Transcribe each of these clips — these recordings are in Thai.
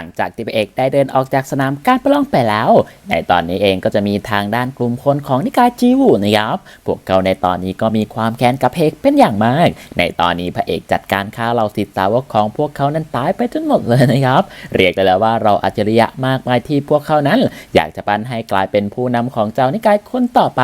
ลังจากที่พระเอกได้เดินออกจากสนามการประลองไปแล้ว ในตอนนี้เองก็จะมีทางด้านกลุ่มคนของนิกายจีวูนะครับ พวกเขาในตอนนี้ก็มีความแค้นกับพระเอกเป็นอย่างมาก ในตอนนี้พระเอกจัดการฆ่าเราสิทธิสาวกของพวกเขานั้นตายไปจนหมดเลยนะครับ เรียกได้แล้วว่าเราอัจฉริยะมากมายที่พวกเขานั้น อยากจะปั้นให้กลายเป็นผู้นำของเจ้านิกายคนต่อไป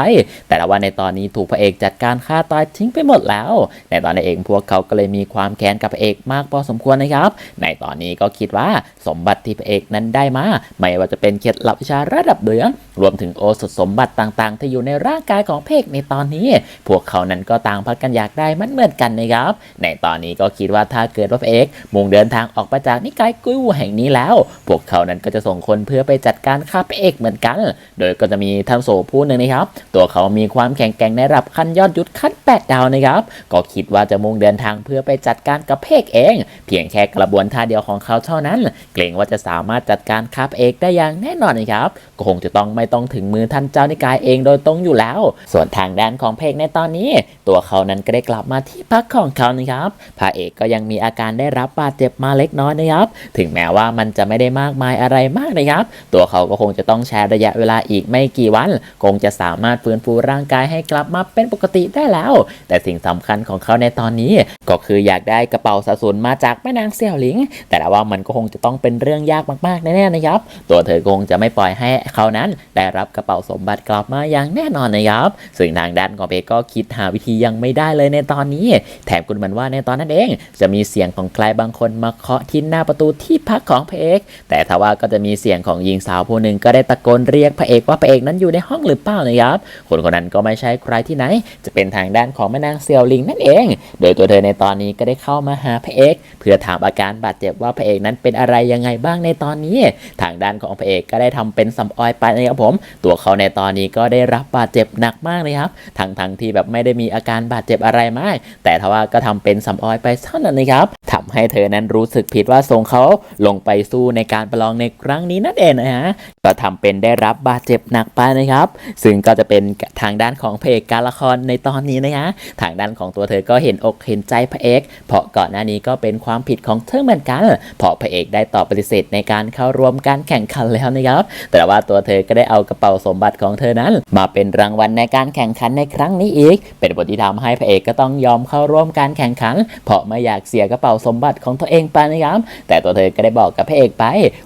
แต่ละวันในตอนนี้ถูกพระเอกจัดการฆ่าตายทิ้งไปหมดแล้ว ในตอนนี้เองพวกเขาก็เลยมีความแค้นกับพระเอกมากพอสมควรนะครับ ในตอนนี้ก็คิดว่าสมบัติที่พระเอกนั้นได้มา ไม่ว่าจะเป็นเคล็ดลับวิชาระดับเหนือง รวมถึงโอสถสมบัติต่างๆ ที่อยู่ในร่างกายของเอกในตอนนี้ พวกเขานั้นก็ต่างพักกันอยากได้มันเหมือนกันนะครับ ในตอนนี้ก็คิดว่าถ้าเกิดว่าพระเอกมุ่งเดินทางออกไปจากนิกายกุ้ยวูแห่งนี้แล้ว พวกเขานั้นก็จะส่งคนเพื่อไปจัดการฆ่าพระเอกเหมือนกัน โดยก็จะมีท่านโสผู้หนึ่งนะครับ ตัวเขามีความแข็งแกร่งในระดับขั้นยอดยุทธขั้นแปดดาวนะครับ ก็คิดว่าจะมุ่งเดินทางเพื่อไปจัดการกับเอกเอง เพียงแค่กระบวนท่าเดียวของเขาเท่านั้น เกรงว่าจะสามารถจัดการฆ่าพระเอกได้อย่างแน่นอนนะครับก็คงจะต้องไม่ต้องถึงมือท่านเจ้านิกายเองโดยตรงอยู่แล้ว ส่วนทางด้านของพระเอกในตอนนี้ ตัวเขานั้นก็ได้กลับมาที่พักของเขานะครับพระเอกก็ยังมีอาการได้รับบาดเจ็บมาเล็กน้อยนะครับ ถึงแม้ว่ามันจะไม่ได้มากมายอะไรมากนะครับ ตัวเขาก็คงจะต้องใช้ระยะเวลาอีกไม่กี่วัน คงจะสามารถฟื้นฟูร่างกายให้กลับมาเป็นปกติได้แล้ว แต่สิ่งสำคัญของเขาในตอนนี้ ก็คืออยากได้กระเป๋าสะสนมาจากแม่นางเสี่ยวหลิง แต่ว่ามันก็คงจะต้องเป็นเรื่องยากมากๆแน่ๆนะครับ ตัวเธอคงจะไม่ปล่อยให้เขานั้น ได้รับกระเป๋าสมบัติกลับมาอย่างแน่นอนนะครับ ซึ่งทางด้านของเพกก็คิดหาวิธียังไม่ได้เลยในตอนนี้ แถมคุณมันว่าในตอนนั้นเอง จะมีเสียงของใครบางคนมาเคาะที่หน้าประตูที่พักของพระเอก แต่ทว่าก็จะมีเสียงของหญิงสาวผู้หนึ่งก็ได้ตะโกนเรียกพระเอกว่าพระเอกนั้นอยู่ในห้องหรือเปล่านะครับคนคนนั้นก็ไม่ใช่ใครที่ไหน จะเป็นทางด้านของแม่นางเซียวลิงนั่นเอง โดยตัวเธอในตอนนี้ก็ได้เข้ามาหาพระเอก เพื่อถามอาการบาดเจ็บว่าพระเอกนั้นเป็นอะไรยังไงบ้างในตอนนี้ ทางด้านของพระเอกก็ได้ทำเป็นสำออยไปนะครับผม ตัวเขาในตอนนี้ก็ได้รับบาดเจ็บหนักมากเลยครับทั้งทั้งๆที่แบบไม่ได้มีอาการบาดเจ็บอะไรมาก แต่ทว่าก็ทำเป็นสำออยไปเท่านั้นนะครับทำให้เธอนั้นรู้สึกผิดว่าส่งเขาลงไปสู้ในการประลองในครั้งนี้นั่นเองนะฮะก็ทำเป็นได้รับบาดเจ็บหนักไปนะครับ ซึ่งก็จะเป็นทางด้านของพระเอกการละครในตอนนี้นะฮะทางด้านของตัวเธอก็เห็นอกเห็นใจพระเอกเพราะก่อนหน้านี้ก็เป็นความผิดของเธอเหมือนกันพราะพระเอกได้ตอบปฏิเสธในการเข้าร่วมการแข่งขันแล้วนะครับ แต่ว่าตัวเธอก็ได้เอากระเป๋าสมบัติของเธอนั้น มาเป็นรางวัลในการแข่งขันในครั้งนี้อีก เป็นบทที่ทำให้พระเอกก็ต้องยอมเข้าร่วมการแข่งขัน เพราะไม่อยากเสียกระเป๋าสมบัติของตัวเองไปนะครับแต่ตัวเธอก็ได้บอกกับพระเอกไป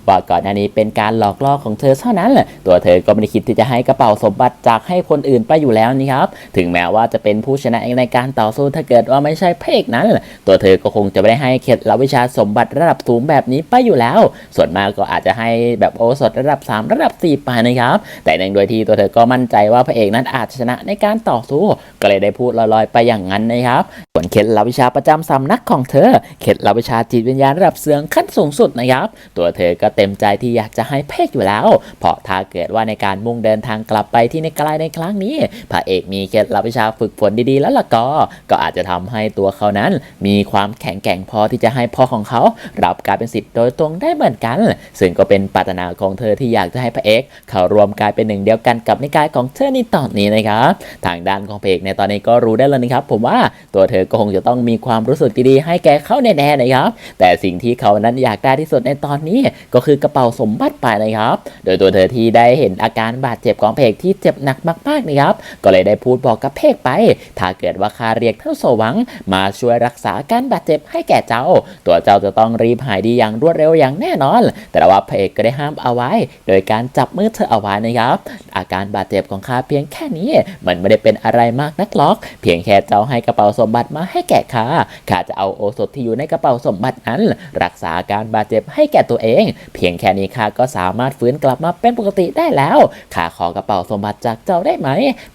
ว่าก่อนหน้านี้เป็นการหลอกล่อของเธอเท่านั้นแหละตัวเธอก็ไม่ได้คิดที่จะให้กระเป๋าสมบัติจากให้คนอื่นไปอยู่แล้วนะครับถึงแม้ว่าจะเป็นผู้ชนะในการต่อสู้ถ้าเกิดว่าไม่ใช่พระเอกนั้น ตัวเธอก็คงจะไม่ได้ให้เคล็ดลับวิชาสมบัติระดับสูงแบบนี้ไปอยู่แล้วส่วนมากก็อาจจะให้แบบโอสถระดับ 3 ระดับ 4 ไปนะครับ แต่เนื่องโดยที่ตัวเธอก็มั่นใจว่าพระเอกนั้นอาจจะชนะในการต่อสู้ก็เลยได้พูดลอยๆ ไปอย่างนั้นนะครับส่วนเคล็ดลับวิชาประจำสำนักของเธอ เคล็ดลับวิชาจิตวิญญาณระดับเสืองขั้นสูงสุดนะครับ ตัวเธอก็เต็มใจที่อยากจะให้เพกอยู่แล้ว เพราะถ้าเกิดว่าในการมุ่งเดินทางกลับไปที่ในกลายในครั้งนี้พระเอกมีเคล็ดลับวิชาฝึกฝนดีๆ แล้วล่ะก็ก็อาจจะทำให้ตัวเขานั้น มีความแข็งแกร่งพอที่จะให้พ่อของเขารับการเป็นสิทธิ์โดยตรงได้เหมือนกัน ซึ่งก็เป็นปรารถนาของเธอที่อยากจะให้พระเอกเข้ารวมกลายเป็นหนึ่งเดียวกันกับนิกายของเธอในตอนนี้นะครับทางด้านของพระเอกในตอนนี้ก็รู้ได้แล้วนะครับ ผมว่าตัวเธอก็คงจะต้องมีความรู้สึกดีๆให้แกเขาแน่ๆนะครับ แต่สิ่งที่เขานั้นอยากได้ที่สุดในตอนนี้ก็คือกระเป๋าสมบัติไปนะครับ โดยตัวเธอที่ได้เห็นอาการบาดเจ็บของเพกที่เจ็บหนักมากๆนะครับ ก็เลยได้พูดบอกกับเพกไป ถ้าเกิดว่าข้าเรียกเท่าโสวัง มาช่วยรักษาการบาดเจ็บให้แก่เจ้า ตัวเจ้าจะต้องรีบหายดีอย่างรวดเร็วอย่างแน่นอน แต่ว่าพระเพกก็ได้ห้ามเอาไว้ โดยการจับมือเธอเอาไว้นะครับ อาการบาดเจ็บของข้าเพียงแค่นี้ มันไม่ได้เป็นอะไรมากนักหรอก เพียงแค่เจ้าให้กระเป๋าสมบัติมาให้แก่ข้าข้าจะเอาโอสถที่อยู่ในกระเป๋าสมบัตินั้น รักษาอาการบาดเจ็บให้แก่ตัวเอง เพียงแค่นี้ข้าก็สามารถฟื้นกลับมาเป็นปกติได้แล้วข้าขอกระเป๋าสมบัติจากเจ้าได้ไหม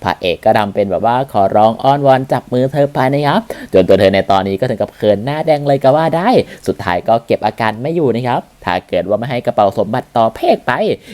พระเอกก็ดำเป็นแบบว่าขอร้องอ้อนวอนจับมือเธอไปนะครับจนตัวเธอในตอนนี้ก็ถึงกับเขินหน้าแดงเลยก็ว่าได้ สุดท้ายก็เก็บอาการไม่อยู่นะครับ ถ้าเกิดว่าไม่ให้กระเป๋าสมบัติต่อเพกไป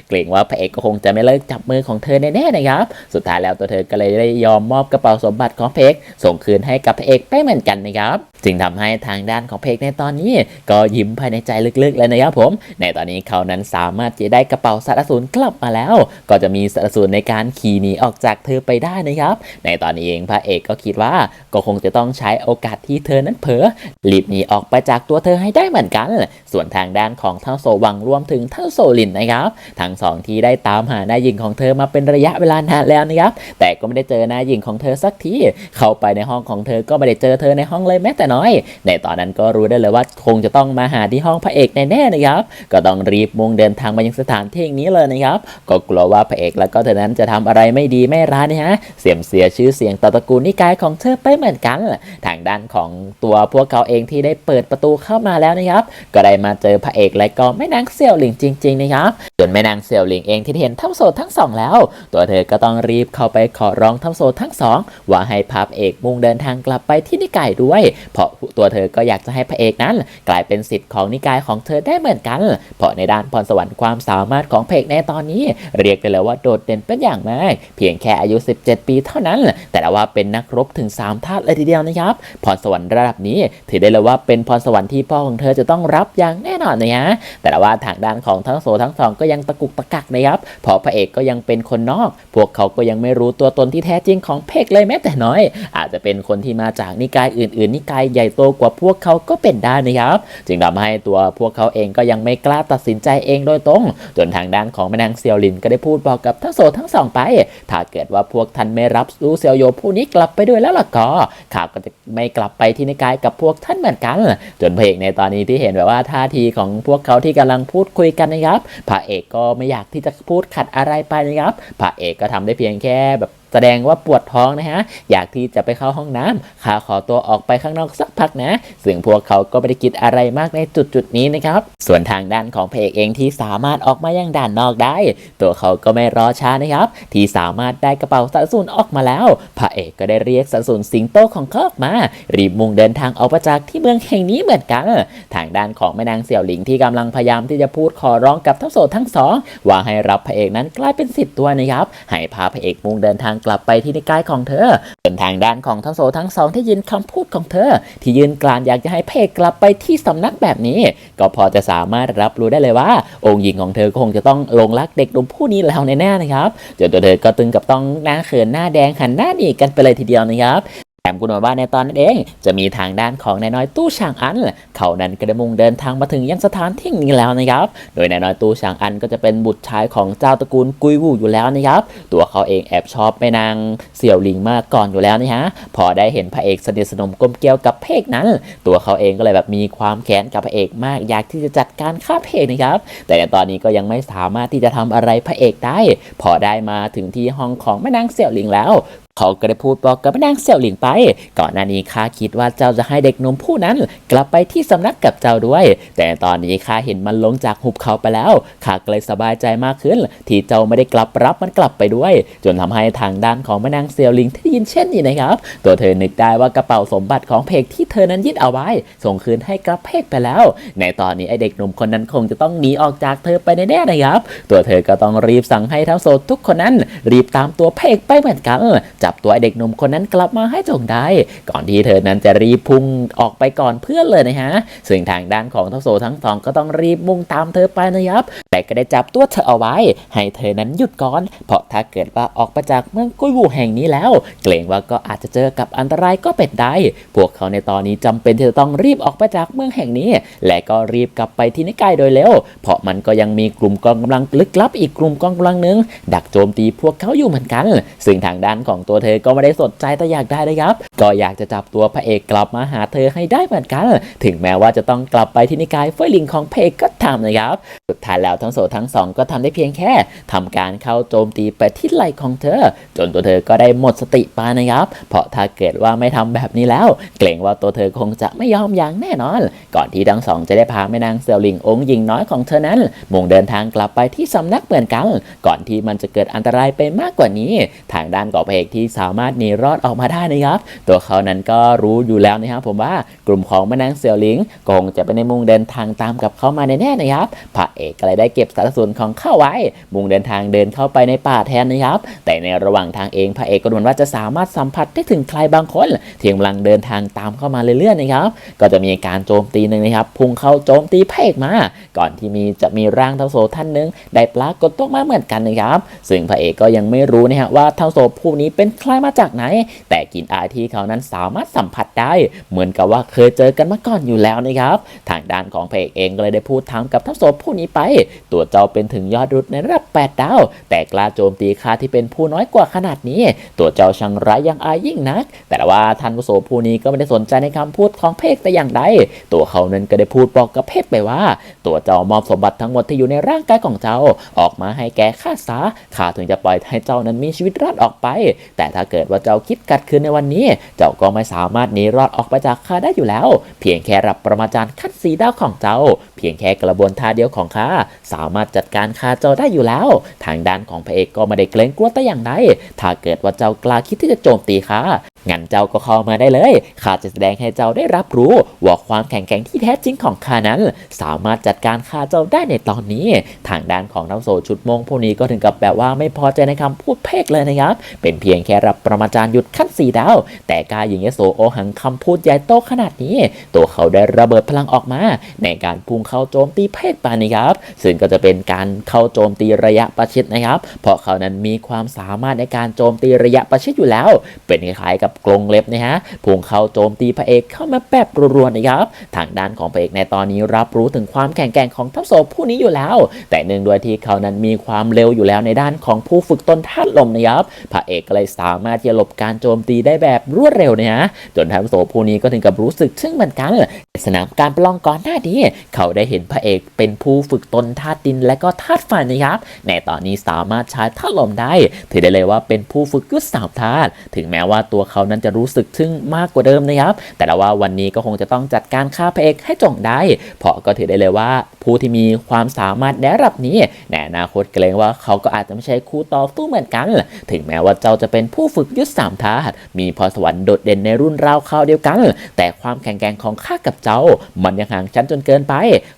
เกรงว่าพระเอกก็คงจะไม่เลิกจับมือของเธอแน่ๆนะครับ สุดท้ายแล้วตัวเธอก็เลยได้ยอมมอบกระเป๋าสมบัติของเพกส่งคืนให้กับพระเอกไปเหมือนกันนะครับจึงทำให้ทางด้านของเพกในตอนนี้ ก็ยิ้มภายในใจลึกๆเลยนะครับผม ในตอนนี้เขานั้นสามารถจะได้กระเป๋าสัตว์อสูรกลับมาแล้ว ก็จะมีสัตว์อสูรในการขี่หนีออกจากเธอไปได้นะครับ ในตอนนี้เองพระเอกก็คิดว่าก็คงจะต้องใช้โอกาสที่เธอนั้นเผลอรีบหนีออกไปจากตัวเธอให้ได้เหมือนกัน ส่วนทางด้านของเท่าโซวังรวมถึงเท่าโซลินนะครับ ทั้งสองที่ได้ตามหานายหญิงของเธอมาเป็นระยะเวลานานแล้วนะครับ แต่ก็ไม่ได้เจอนายหญิงของเธอสักทีเข้าไปในห้องของเธอก็ไม่ได้เจอเธอในห้องเลยแม้แต่น้อย ในตอนนั้นก็รู้ได้เลยว่าคงจะต้องมาหาที่ห้องพระเอกแน่ๆนะครับก็ต้องรีบมุ่งเดินทางมายังสถานที่แห่งนี้เลยนะครับ ก็กลัวว่าพระเอกแล้วก็เธอนั้นจะทำอะไรไม่ดีไม่ร้ายนะฮะเสียมเสียชื่อเสียงต่อตระกูลนิกายของเธอไปเหมือนกัน ทางด้านของตัวพวกเขาเองที่ได้เปิดประตูเข้ามาแล้วนะครับ ก็ได้มาเจอพระเอกและก็แม่นางเสี่ยวหลิงจริงๆนะครับส่วนแม่นางเสี่ยวหลิงเองที่เห็นทั้งโสดทั้งสองแล้ว ตัวเธอก็ต้องรีบเข้าไปขอร้องทั้งโสดทั้งสองว่าให้พระเอกมุ่งเดินทางกลับไปที่นิกายด้วย เพราะตัวเธอก็อยากจะให้พระเอกนั้น กลายเป็นสิทธิ์ของนิกายของเธอได้เหมือนกัน เพราะในด้านพรสวรรค์ความสามารถของพระเอกในตอนนี้ เรียกได้เลยว่าโดดเด่นเป็นอย่างมาก เพียงแค่อายุ 17 ปีเท่านั้น แต่ว่าเป็นนักรบถึง3ธาตุเลยทีเดียวนะครับพรสวรรค์ระดับนี้ ถือได้เลยว่าเป็นพรสวรรค์ที่พ่อของเธอจะต้องรับอย่างแน่นอนนะฮะแต่ว่าทางด้านของทั้งโสทั้งสองก็ยังตะกุกตะกักนะครับเพราะพระเอกก็ยังเป็นคนนอก พวกเขาก็ยังไม่รู้ตัวตนที่แท้จริงของเพกเลยแม้แต่น้อย อาจจะเป็นคนที่มาจากนิกายอื่น ๆ นิกายใหญ่โตกว่าพวกเขาก็เป็นได้นะครับ จึงทำให้ตัวพวกเขาเองก็ยังไม่กล้าตัดสินใจเองโดยตรง จนทางด้านของแม่นางเซียวลินก็ได้พูดบอกกับทั้งโสทั้งสองไป ถ้าเกิดว่าพวกท่านไม่รับรู้เซียวโยผู้นี้กลับไปด้วยแล้วล่ะก็ข้าก็จะไม่กลับไปที่นิกายกับพวกท่านเหมือนกัน จนพระเอกในตอนนี้ที่เห็นแบบว่าท่าทีของพวกเขาที่กำลังพูดคุยกันนะครับพระเอกก็ไม่อยากที่จะพูดขัดอะไรไปนะครับพระเอกก็ทำได้เพียงแค่แบบ แสดงว่าปวดท้องนะฮะ อยากที่จะไปเข้าห้องน้ำข้าขอตัวออกไปข้างนอกสักพักนะซึ่งพวกเขาก็ไม่ได้คิดอะไรมากในจุดจุดนี้นะครับ ส่วนทางด้านของพระเอกเองที่สามารถออกมายังด่านนอกได้ ตัวเขาก็ไม่รอช้านะครับ ที่สามารถได้กระเป๋าสัตว์สูนออกมาแล้ว พระเอกก็ได้เรียกสัตว์สูนสิงโตของเขาออกมา รีบมุ่งเดินทางออกมาจากที่เมืองแห่งนี้เหมือนกัน ทางด้านของแม่นางเสี่ยวหลิงที่กำลังพยายามที่จะพูดขอร้องกับทั้งโสดทั้งสองว่าให้รับพระเอกนั้นกลายเป็นสิทธิ์ตัวนะครับ ให้พาพระเอกมุ่งเดินทางกลับไปที่นิกายของเธอส่วนทางด้านของทั้งโซทั้งสองที่ยินคำพูดของเธอ ที่ยืนกลานอยากจะให้เพกกลับไปที่สำนักแบบนี้ ก็พอจะสามารถรับรู้ได้เลยว่า องค์หญิงของเธอคงจะต้องลงรักเด็กหนุ่มผู้นี้แล้วแน่ๆนะครับจนตัวเธอก็ตึงกับต้องหน้าเขินหน้าแดงหันหน้าหนีกันไปเลยทีเดียวนะครับ แถมกุนว่าในตอนนั้นเองจะมีทางด้านของนายน้อยตู้ช่างอันเขานั้นก็ได้มุ่งเดินทางมาถึงยังสถานที่นี้แล้วนะครับ โดยนายน้อยตู้ช่างอันก็จะเป็นบุตรชายของเจ้าตระกูลกุยวูอยู่แล้วนะครับ ตัวเขาเองแอบชอบแม่นางเสี่ยวหลิงมาก่อนอยู่แล้วนะฮะพอได้เห็นพระเอกสนิทสนมกลมเกลียวกับพระเอกนั้น ตัวเขาเองก็เลยแบบมีความแค้นกับพระเอกมากอยากที่จะจัดการฆ่าพระเอกนะครับ แต่ในตอนนี้ก็ยังไม่สามารถที่จะทำอะไรพระเอกได้ พอได้มาถึงที่ห้องของแม่นางเสี่ยวหลิงแล้ว เขาก็ได้พูดบอกกับแม่นางเสี่ยวหลิงไป ก่อนหน้านี้ข้าคิดว่าเจ้าจะให้เด็กหนุ่มผู้นั้น กลับไปที่สำนักกับเจ้าด้วย แต่ตอนนี้ข้าเห็นมันลงจากหุบเขาไปแล้วข้าก็เลยสบายใจมากขึ้น ที่เจ้าไม่ได้กลับรับมันกลับไปด้วย จนทำให้ทางด้านของแม่นางเสี่ยวหลิงที่ยินเช่นนี้นะครับ ตัวเธอนึกได้ว่ากระเป๋าสมบัติของเพกที่เธอนั้นยึดเอาไว้ ส่งคืนให้กับเพกไปแล้ว ในตอนนี้ไอเด็กหนุ่มคนนั้นคงจะต้องหนีออกจากเธอไปแน่ๆนะครับ ตัวเธอก็ต้องรีบสั่งให้ทั้งโสดทุกคนนั้น รีบตามตัวเพกไปเหมือนกันจับตัวไอเด็กหนุ่มคนนั้นกลับมาให้จงได้ ก่อนที่เธอนั้นจะรีบพุ่งออกไปก่อนเพื่อนเลยนะฮะ ซึ่งทางด้านของทั้งโซทั้งสองก็ต้องรีบมุ่งตามเธอไปนะครับ ก็ได้จับตัวเธอเอาไว้ ให้เธอนั้นหยุดก่อน เพราะถ้าเกิดว่าออกไปจากเมืองกุยวูแห่งนี้แล้ว เกรงว่าก็อาจจะเจอกับอันตรายก็เป็นได้ พวกเขาในตอนนี้จำเป็นที่จะต้องรีบออกไปจากเมืองแห่งนี้ และก็รีบกลับไปที่นิกายโดยเร็ว เพราะมันก็ยังมีกลุ่มกองกำลังลึกลับอีกกลุ่มกองกำลังหนึ่งดักโจมตีพวกเขาอยู่เหมือนกัน ซึ่งทางด้านของตัวเธอก็ไม่ได้สนใจแต่อยากได้นะครับ ก็อยากจะจับตัวพระเอกกลับมาหาเธอให้ได้เหมือนกัน ถึงแม้ว่าจะต้องกลับไปที่นิกายเฟยลิงของเอกก็ทำนะครับ สุดท้ายแล้วทั้งโสทั้งสองก็ทำได้เพียงแค่ทำการเข้าโจมตีไปที่ไหล่ของเธอ จนตัวเธอก็ได้หมดสติไปนะครับ เพราะถ้าเกิดว่าไม่ทำแบบนี้แล้ว เกรงว่าตัวเธอคงจะไม่ยอมอย่างแน่นอน ก่อนที่ทั้งสองจะได้พาแม่นางเซลลิงองค์หญิงน้อยของเธอนั้น มุ่งเดินทางกลับไปที่สำนักเหมือนกัน ก่อนที่มันจะเกิดอันตรายไปมากกว่านี้ ทางด้านของพระเอกที่สามารถหนีรอดออกมาได้นะครับ ตัวเขานั้นก็รู้อยู่แล้วนะครับผมว่ากลุ่มของแม่นางเซียวหลิงคงจะไปในมุ่งเดินทางตามกับเขามาแน่ๆนะครับพระเอกก็เลยได้เก็บ็บสารสูนของเข้าไว้ มุ่งเดินทางเดินเข้าไปในป่าแทนนะครับ แต่ในระหว่างทางเองพระเอกก็ดูเหมือนว่าจะสามารถสัมผัสได้ถึงใครบางคนที่กำลังเดินทางตามเข้ามาเรื่อยๆนะครับ ก็จะมีการโจมตีหนึ่งนะครับ พุ่งเข้าโจมตีพระเอกมา ก่อนที่มีจะมีร่างเทาโซท่านหนึ่งได้ปรากฏตัวมาเหมือนกันนะครับ ซึ่งพระเอกก็ยังไม่รู้นะฮะว่าเทาโซผู้นี้เป็นใครมาจากไหน แต่กินอาที่เขานั้นสามารถสัมผัสได้ เหมือนกับว่าเคยเจอกันมาก่อนอยู่แล้วนะครับ ทางด้านของพระเอกเองก็เลยได้พูดถามกับเทาโซผู้นี้ไปตัวเจ้าเป็นถึงยอดรุดในระดับ 8 ดาว แต่กล้าโจมตีข้าที่เป็นผู้น้อยกว่าขนาดนี้ ตัวเจ้าช่างร้ายยังอายยิ่งนัก แต่ว่าท่านผู้โสผู้นี้ก็ไม่ได้สนใจในคำพูดของเพกแต่อย่างใด ตัวเขานั้นก็ได้พูดบอกกับเพกไปว่า ตัวเจ้ามอบสมบัติทั้งหมดที่อยู่ในร่างกายของเจ้า ออกมาให้แก่ข้าซะข้าถึงจะปล่อยให้เจ้านั้นมีชีวิตรอดออกไป แต่ถ้าเกิดว่าเจ้าคิดกัดคืนในวันนี้ เจ้าก็ไม่สามารถหนีรอดออกไปจากข้าได้อยู่แล้ว เพียงแค่รับประมาจารย์ขั้นสีดาวของเจ้า เพียงแค่กระบวนท่าเดียวของข้าสาามารถจัดการคาเจ้าได้อยู่แล้ว ทางด้านของพระเอกก็ไม่ได้เกรงกลัวแต่อย่างใดถ้าเกิดว่าเจ้ากล้าคิดที่จะโจมตีข้า งั้นเจ้าก็เข้ามาได้เลย ข้าจะแสดงให้เจ้าได้รับรู้ว่าความแข็งแกร่งที่แท้จริงของข้านั้น สามารถจัดการข้าเจ้าได้ในตอนนี้ ทางด้านของน้ำโซชุดมงพวกนี้ก็ถึงกับแบบว่าไม่พอใจในคำพูดเพกเลยนะครับ เป็นเพียงแค่รับประมาจารย์หยุดขั้นสี่ดาว แต่กาหญิงยโสโอหังคำพูดใหญ่โตขนาดนี้ ตัวเขาได้ระเบิดพลังออกมา ในการพุ่งเข้าโจมตีเพกปานีครับ ซึ่งก็จะเป็นการเข้าโจมตีระยะประชิดนะครับ เพราะเขานั้นมีความสามารถในการโจมตีระยะประชิดอยู่แล้ว เป็นคล้ายๆกับกรงเล็บนะฮะพุ่งเข้าโจมตีพระเอกเข้ามาแบบรัวๆนะครับ ทางด้านของพระเอกในตอนนี้รับรู้ถึงความแข็งแกร่งของทัพโซผู้นี้อยู่แล้ว แต่เนื่องด้วยที่เขานั้นมีความเร็วอยู่แล้วในด้านของผู้ฝึกตนธาลมนะครับพระเอกก็เลยสามารถที่จะหลบการโจมตีได้แบบรวดเร็วนะฮะจนทัพโซผู้นี้ก็ถึงกับรู้สึกชึ่งเหมือนกันสนามการประลองก่อนหน้านี้เขาได้เห็นพระเอกเป็นผู้ฝึกตนธาตุดินและก็ธาตุไฟนะครับ ในตอนนี้สามารถใช้ธาตุลมได้ ถือได้เลยว่าเป็นผู้ฝึกยุทธสามธาตุถึงแม้ว่าตัวเขานั้นจะรู้สึกทึ่งมากกว่าเดิมนะครับ แต่ละว่าวันนี้ก็คงจะต้องจัดการค่าพระเอกให้จงได้ เพราะก็ถือได้เลยว่าผู้ที่มีความสามารถในระดับนี้ในอนาคตเกรงว่าเขาก็อาจจะไม่ใช่คู่ต่อสู้เหมือนกัน ถึงแม้ว่าเจ้าจะเป็นผู้ฝึกยุทธสามธาตุมีพรสวรรค์โดดเด่นในรุ่นราวคราวเดียวกัน แต่ความแข็งแกร่งของข้ากับเจ้า มันยังห่างชั้นจนเกินไป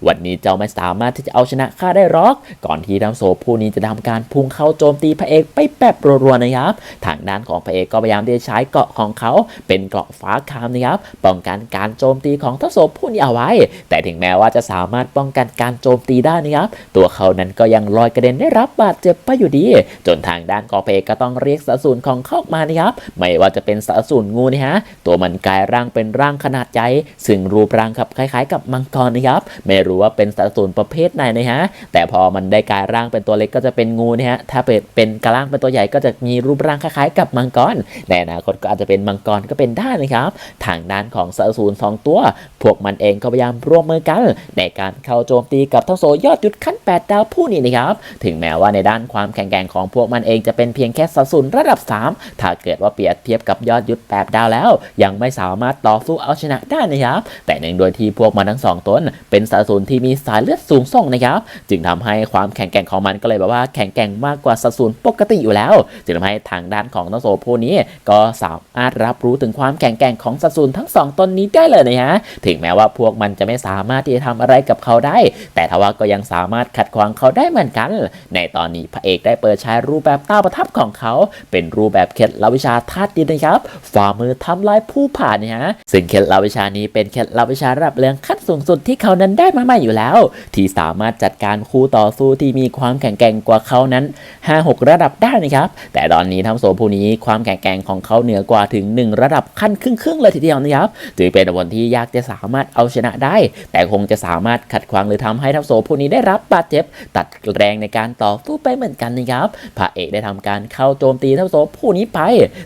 วันนี้เจ้าไม่สามารถที่จะเอาชนะข้าได้หรอก ก่อนที่ทั้งโซผู้นี้จะทำการพุ่งเข้าโจมตีพระเอกไปแบบรัวๆนะครับทางด้านของพระเอกก็พยายามที่จะใช้เกราะของเขา เป็นเกราะฟ้าคามนะครับป้องกันการโจมตีของทั้งโซผู้นี้เอาไว้ แต่ถึงแม้ว่าจะสามารถป้องกันการโจมตีได้นะครับ ตัวเขานั้นก็ยังลอยกระเด็นได้รับบาดเจ็บไปอยู่ดี จนทางด้านของพกก็ต้องเรียกสาสูนของเข้ามานะครับ ไม่ว่าจะเป็นสาสูนงูนะฮะ ตัวมันกลายร่างเป็นร่างขนาดใหญ่ซึ่งรูปร่างครับคล้ายๆ กับมังกรนะครับ ไม่รู้ว่าเป็นสาสูนประเภทไหนนะฮะ แต่พอมันได้กลายร่างเป็นตัวเล็กก็จะเป็นงูนะฮะ ถ้าเป็นเป็นกระร่างเป็นตัวใหญ่ก็จะมีรูปร่างคล้ายๆ กับมังกร ในอนาคตก็อาจจะเป็นมังกรก็เป็นได้นะครับ ทางด้านของสาสูนสองตัว พวกมันเองก็พยายามร่วมมือกันในการเข้าโจมตีกับทั้งโซยอดยุดขั้น 8 ดาวผู้นี้นะครับ ถึงแม้ว่าในด้านความแข็งแกร่งของพวกมันเองจะเป็นเพียงแค่สาสูนระดับ 3 ถ้าเกิดว่าเปรียบเทียบกับยอดยุด 8 ดาวแล้ว ยังไม่สามารถต่อสู้เอาชนะได้นะครับ แต่เนื่องโดยที่พวกมันทั้งสองตนเป็นสาสูนที่มีสายเลือดสูงส่งนะครับ จึงทำให้ความแข็งแกร่งของมันก็เลยแบบว่าแข็งแกร่งมากกว่าสาสูนปกติอยู่แล้ว จึงทำให้ทางด้านของทั้งโซผู้นี้ ก็สามารถรับรู้ถึงความแข็งแกร่งของสาสูนทั้งสองตนนี้ได้เลยนะฮะถึงแม้ว่าพวกมันจะไม่สามารถที่จะทำอะไรกับเขาได้แต่ทว่าก็ยังสามารถขัดขวางเขาได้เหมือนกัน ในตอนนี้พระเอกได้เปิดใช้รูปแบบต้าประทับของเขา เป็นรูปแบบเคล็ดลับวิชาธาตุดินนะครับฝ่ามือทำลายผู้ผ่านเนี่ยฮะซึ่งเคล็ดลับวิชานี้เป็นเคล็ดลับวิชาระดับเรืองขั้นสูงสุดที่เขานั้นได้มาใหม่อยู่แล้ว ที่สามารถจัดการคู่ต่อสู้ที่มีความแข็งแกร่งกว่าเขานั้น5-6ระดับได้นะครับ แต่ตอนนี้ทั้งโซผู้นี้ความแข็งแกร่งของเขาเหนือกว่าถึง 1 ระดับขั้นครึ่งๆเลยทีเดียวนะครับถือเป็นอวุธที่ยากจะสามารถเอาชนะได้ แต่คงจะสามารถขัดขวางหรือทำให้ทั้งโซผู้นี้ได้รับบาดเจ็บ ตัดแรงในการต่อสู้ไปเหมือนกันนะครับพระเอกได้ทำการเข้าโจมตีทั้งโซผู้นี้ไป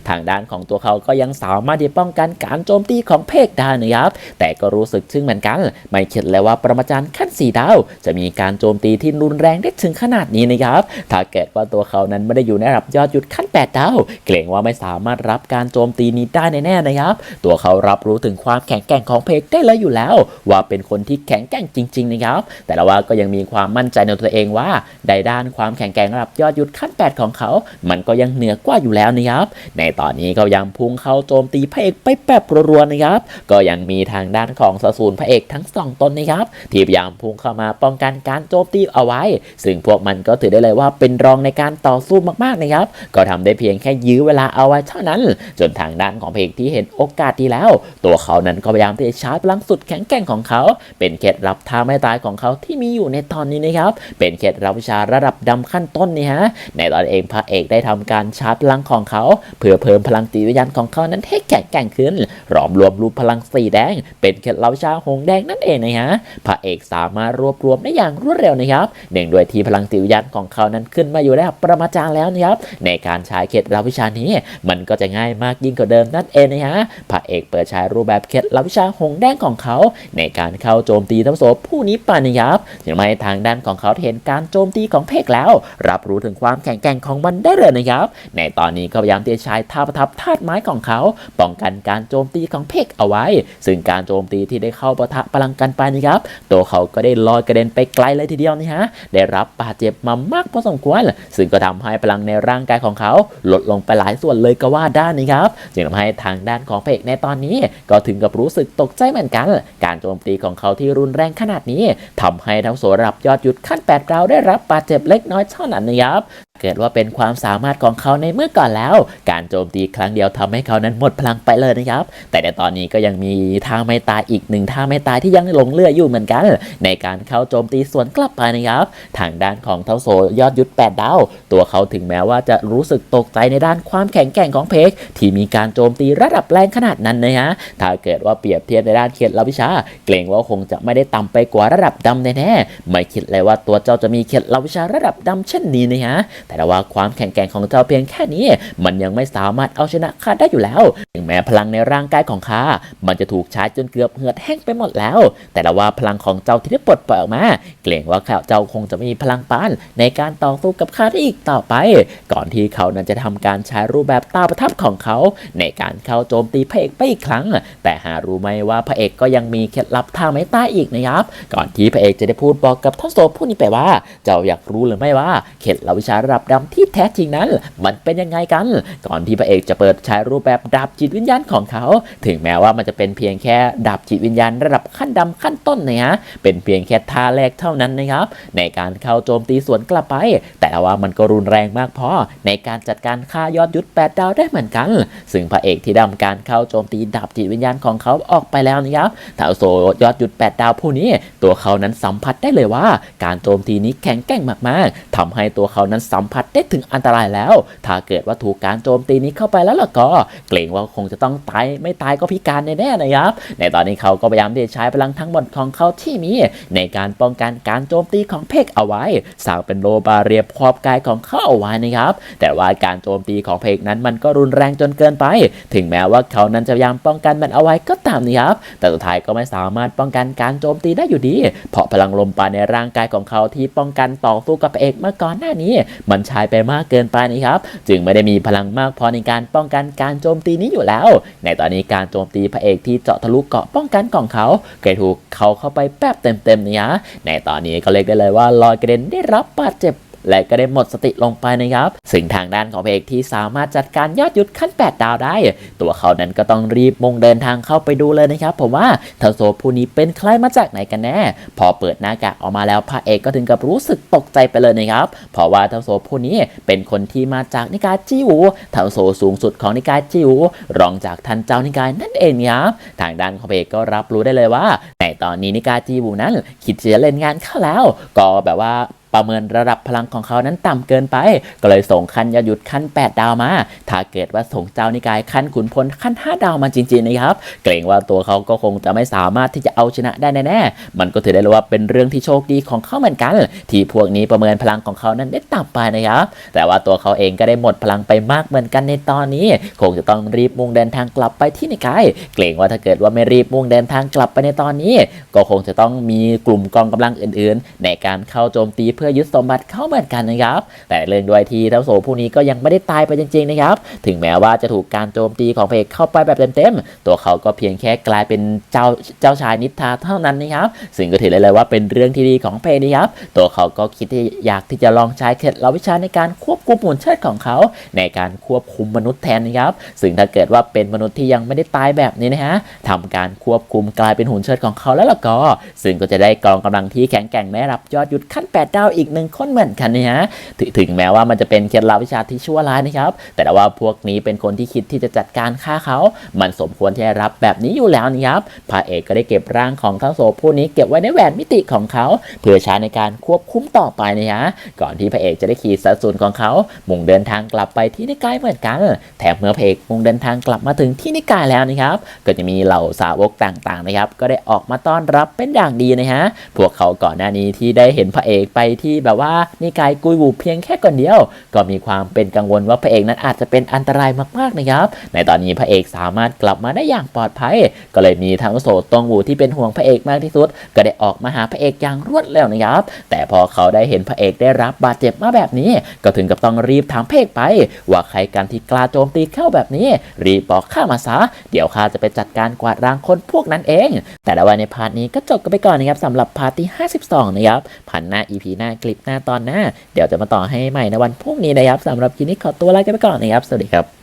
ทางด้านของตัวเขาก็ยังสามารถที่ป้องกันการโจมตีของเพกได้นะครับแต่ก็รู้สึกชึ่งเหมือนกัน ไม่คิดเลยว่าประมาจารย์ขั้นสี่ดาว จะมีการโจมตีที่รุนแรงได้ถึงขนาดนี้นะครับถ้าเกิดว่าตัวเขานั้นไม่ได้อยู่ในระดับยอดหยุดขั้น8ดาวเกรงว่าไม่สามารถรับการโจมตีนี้ได้แน่ๆนะครับ ตัวเขารับรู้ถึงความแข็งแกร่งของเพกได้เลยอยู่แล้ว ว่าเป็นคนที่แข็งแกร่งจริง ๆ นะครับแต่ละว่าก็ยังมีความมั่นใจในตัวเองว่าในด้านความแข็งแกร่งระดับยอดยุดขั้น 8 ของเขา มันก็ยังเหนือกว่าอยู่แล้วนะครับ ในตอนนี้ก็ยังพุ่งเข้าโจมตีพระเอกไปแบบรัวๆนะครับ ก็ยังมีทางด้านของสสูนพระเอกทั้งสองตนนะครับที่พยายามพุ่งเข้ามาป้องกันการโจมตีเอาไว้ ซึ่งพวกมันก็ถือได้เลยว่าเป็นรองในการต่อสู้มากๆนะครับ ก็ทำได้เพียงแค่ยื้อเวลาเอาไว้เท่านั้น จนทางด้านของเพกที่เห็นโอกาสดีแล้ว ตัวเขานั้นก็พยายามที่จะชาร์จพลังสุดแข็งแกร่งของเขา เป็นเคล็ดลับท่าไม่ตายของเขาที่มีอยู่ในตอนนี้นะครับ เป็นเคล็ดลับวิชาระดับดำขั้นต้นนี่ฮะ ในตอนเองพระเอกได้ทำการชาร์จพลังของเขา เพื่อเพิ่มพลังจิตวิญญาณของเขานั้นให้แข็งแกร่งขึ้น รวมรวมรูปพลังสีแดง เป็นเคล็ดลับวิชาหงแดงนั่นเองนะฮะ พระเอกสามารถรวบรวมได้อย่างรวดเร็วนะครับเนื่องด้วยที่พลังจิตวิญญาณของเขานั้นขึ้นมาอยู่ระดับประมาจารย์แล้วนะครับ ในการใช้เคล็ดลับวิชานี้ มันก็จะง่ายมากยิ่งกว่าเดิมนั่นเองนะฮะ พระเอกเปิดใช้รูปแบบเคล็ดลับวิชาหงแดงของเขา ในการเข้าโจมตีทัพโสผู้นี้ปานะครับยังไม่ทางด้านของเขาเห็นการโจมตีของเพกแล้ว รับรู้ถึงความแข็งแกร่งของมันได้เลยนะครับ ในตอนนี้ก็พยายามที่จะใช้ท่าประทับธาตุไม้ของเขา ป้องกันการโจมตีของเพกเอาไว้ ซึ่งการโจมตีที่ได้เข้าปะทะพลังกันไปนะครับ ตัวเขาก็ได้ลอยกระเด็นไปไกลเลยทีเดียวนะฮะ ได้รับบาดเจ็บมามากพอสมควร ซึ่งก็ทำให้พลังในร่างกายของเขาลดลงไปหลายส่วนเลยก็ว่าได้นะครับจึงทำให้ทางด้านของเพกในตอนนี้ ก็ถึงกับรู้สึกตกใจเหมือนกัน การโจมตีของเขาที่รุนแรงขนาดนี้ทำให้ทั้งโสรับยอดหยุดขั้นแปดเราได้รับบาดเจ็บเล็กน้อยเท่านั้นนะครับ เกิดว่าเป็นความสามารถของเขาในเมื่อก่อนแล้ว การโจมตีครั้งเดียวทำให้เขานั้นหมดพลังไปเลยนะครับ แต่ในตอนนี้ก็ยังมีท่าไม่ตายอีกหนึ่งท่าไม่ตายที่ยังหลงเลืออยู่เหมือนกัน ในการเข้าโจมตีสวนกลับไปนะครับ ทางด้านของเท้าโซยอดยุทธ8ดาว ตัวเขาถึงแม้ว่าจะรู้สึกตกใจในด้านความแข็งแกร่งของเพกที่มีการโจมตีระดับแรงขนาดนั้นนะฮะ ถ้าเกิดว่าเปรียบเทียบในด้านเคล็ดลับวิชา เกรงว่าคงจะไม่ได้ต่ำไปกว่าระดับดำแน่ๆไม่คิดเลยว่าตัวเจ้าจะมีเคล็ดลับวิชาระดับดำเช่นนี้นะฮะแต่ว่าความแข็งแกร่งของเจ้าเพียงแค่นี้ มันยังไม่สามารถเอาชนะข้าได้อยู่แล้ว ถึงแม้พลังในร่างกายของข้ามันจะถูกใช้จนเกือบเหือดแห้งไปหมดแล้ว แต่ละว่าพลังของเจ้าที่ได้ปลดปล่อยออกมา เกรงว่าข้าเจ้าคงจะไม่มีพลังปานในการต่อสู้กับข้าได้อีกต่อไป ก่อนที่เขานั้นจะทำการใช้รูปแบบตาประทับของเขา ในการเข้าโจมตีพระเอกไปอีกครั้ง แต่หารู้ไหมว่าพระเอกก็ยังมีเคล็ดลับท่าไม้ใต้อีกนะครับ ก่อนที่พระเอกจะได้พูดบอกกับท่านโซผู้นี้ไปว่า เจ้าอยากรู้หรือไม่ว่าเคล็ดลับวิชาระดับดำที่แท้จริงนั้น มันเป็นยังไงกัน ก่อนที่พระเอกจะเปิดใช้รูปแบบดาบจิตวิญญาณของเขา ถึงแม้ว่ามันจะเป็นเพียงแค่ดาบจิตวิญญาณระดับขั้นดำขั้นต้นนะฮะเป็นเพียงแค่ท่าแรกเท่านั้นนะครับ ในการเข้าโจมตีสวนกลับไป แต่ว่ามันก็รุนแรงมากพอ ในการจัดการฆ่ายอดยุทธ8ดาวได้เหมือนกัน ซึ่งพระเอกที่ดำการเข้าโจมตีดาบจิตวิญญาณของเขาออกไปแล้วนะครับท้าวโซยอดยุทธ8ดาวผู้นี้ ตัวเขานั้นสัมผัสได้เลยว่า การโจมตีนี้แข็งแกร่งมากๆทำให้ตัวเขานั้นสัมผัสได้ถึงอันตรายแล้ว ถ้าเกิดว่าถูกการโจมตีนี้เข้าไปแล้วล่ะก็ เกรงว่าคงจะต้องตายไม่ตายก็พิการแน่ๆนะครับ ในตอนนี้เขาก็พยายามที่จะใช้พลังทั้งหมดของเขาที่มี ในการป้องกันการโจมตีของเพกเอาไว้สร้างเป็นโลบาเรียบขอบกายของเขาเอาไว้นะครับ แต่ว่าการโจมตีของเพกนั้นมันก็รุนแรงจนเกินไป ถึงแม้ว่าเขานั้นจะพยายามป้องกันมันเอาไว้ก็ตามนะครับ แต่สุดท้ายก็ไม่สามารถป้องกันการโจมตีได้อยู่ดี เพราะพลังลมปราณในร่างกายของเขาที่ป้องกันต่อสู้กับเอกเมื่อก่อนหน้านี้ มันใช้ไปมากเกินไปนะครับจึงไม่ได้มีพลังมากพอในการป้องกันการโจมตีนี้อยู่แล้ว ในตอนนี้การโจมตีพระเอกที่เจาะทะลุเกาะป้องกันของเขาเกิดถูกเขาเข้าไปแป๊บเต็มๆเนี่ยในตอนนี้ก็เรียกได้เลยว่าลอยกระเด็นได้รับบาดเจ็บ และก็ได้หมดสติลงไปนะครับ ซึ่งทางด้านของพระเอกที่สามารถจัดการยอดยุทธขั้น 8 ดาวได้ ตัวเขานั้นก็ต้องรีบมุ่งเดินทางเข้าไปดูเลยนะครับ ผมว่าเทโซผู้นี้เป็นใครมาจากไหนกันแน่ พอเปิดหน้ากากออกมาแล้วพระเอกก็ถึงกับรู้สึกตกใจไปเลยนะครับ เพราะว่าเทโซผู้นี้เป็นคนที่มาจากนิกายจิวเทโซสูงสุดของนิกายจิวรองจากท่านเจ้านิกายนั่นเองครับทางด้านของพระเอกก็รับรู้ได้เลยว่าในตอนนี้นิกายจิวนั้นคิดจะเล่นงานเข้าแล้ว ก็แบบว่า ประเมินระดับพลังของเขานั้นต่ำเกินไป ก็เลยส่งขั้นยอดหยุดขั้น 8 ดาวมา ถ้าเกิดว่าส่งเจ้านิกายขั้นขุนพลขั้น 5 ดาวมาจริงๆนะครับ เกรงว่าตัวเขาก็คงจะไม่สามารถที่จะเอาชนะได้แน่ๆ มันก็ถือได้เลยว่าเป็นเรื่องที่โชคดีของเขาเหมือนกัน ที่พวกนี้ประเมินพลังของเขานั้นได้ต่ำไปนะครับ แต่ว่าตัวเขาเองก็ได้หมดพลังไปมากเหมือนกันในตอนนี้ คงจะต้องรีบมุ่งเดินทางกลับไปที่นิกาย เกรงว่าถ้าเกิดว่าไม่รีบมุ่งเดินทางกลับไปในตอนนี้ ก็คงจะต้องมีกลุ่มกองกำลังอื่น ๆ ในการเข้าโจมตีเพื่อยึดสมบัติเข้าเหมือนกันนะครับ แต่เรื่องด้วยที่ทั้งโสผู้นี้ก็ยังไม่ได้ตายไปจริงๆนะครับ ถึงแม้ว่าจะถูกการโจมตีของพระเอกเข้าไปแบบเต็มๆ ตัวเขาก็เพียงแค่กลายเป็นเจ้าเจ้าชายนิทราเท่านั้นนะครับ ซึ่งก็ถือได้เลยว่าเป็นเรื่องที่ดีของเอกนะครับ ตัวเขาก็คิดที่อยากที่จะลองใช้เคล็ดลับวิชาในการควบคุมหุ่นเชิดของเขา ในการควบคุมมนุษย์แทนนะครับ ซึ่งถ้าเกิดว่าเป็นมนุษย์ที่ยังไม่ได้ตายแบบนี้นะฮะทำการควบคุมกลายเป็นหุ่นเชิดของเขาแล้วล่ะก็ ซึ่งก็จะได้กองกำลังที่แข็งแกร่งได้รับยอดยุทธขั้น8ดาวอีกหนึ่งคนเหมือนกันนะฮะถ,ถึงแม้ว่ามันจะเป็นเคล็ดลับวิชาที่ชั่วร้ายนะครับ แต่ว่าพวกนี้เป็นคนที่คิดที่จะจัดการฆ่าเขา มันสมควรที่จะรับแบบนี้อยู่แล้วนะครับพระเอกก็ได้เก็บร่างของทั้งโสผู้นี้เก็บไว้ในแหวนมิติของเขา เพื่อใช้ในการควบคุมต่อไปนะฮะก่อนที่พระเอกจะได้ขี่สัตว์สูนของเขา มุ่งเดินทางกลับไปที่นิกายเหมือนกัน แถมเมื่อพระเอกมุ่งเดินทางกลับมาถึงที่นิกายแล้วนะครับ ก็จะมีเหล่าสาวกต่างๆนะครับ ก็ได้ออกมาต้อนรับเป็นอย่างดีนะฮะพวกเขาก่อนหน้านี้ที่ได้เห็นพระเอกไปที่แบบว่านิกายกุยบูเพียงแค่ก่อนเดียว ก็มีความเป็นกังวลว่าพระเอกนั้นอาจจะเป็นอันตรายมากๆนะครับ ในตอนนี้พระเอกสามารถกลับมาได้อย่างปลอดภัย ก็เลยมีทั้งโสตรงวูที่เป็นห่วงพระเอกมากที่สุด ก็ได้ออกมาหาพระเอกอย่างรวดเร็วนะครับ แต่พอเขาได้เห็นพระเอกได้รับบาดเจ็บมาแบบนี้ ก็ถึงกับต้องรีบถามพระเอกไป ว่าใครกันที่กล้าโจมตีเข้าแบบนี้ รีบบอกข้ามาซะเดี๋ยวข้าจะไปจัดการกวาดล้างคนพวกนั้นเอง แต่ละวันในพาร์ทนี้ก็จบกันไปก่อนนะครับสำหรับพาร์ทที่ 52 นะครับพันหน้า EP หน้าคลิปหน้าตอนหน้า เดี๋ยวจะมาต่อให้ใหม่ในวันพรุ่งนี้นะครับสำหรับคลิปนี้ขอตัวลาไปก่อนนะครับ สวัสดีครับ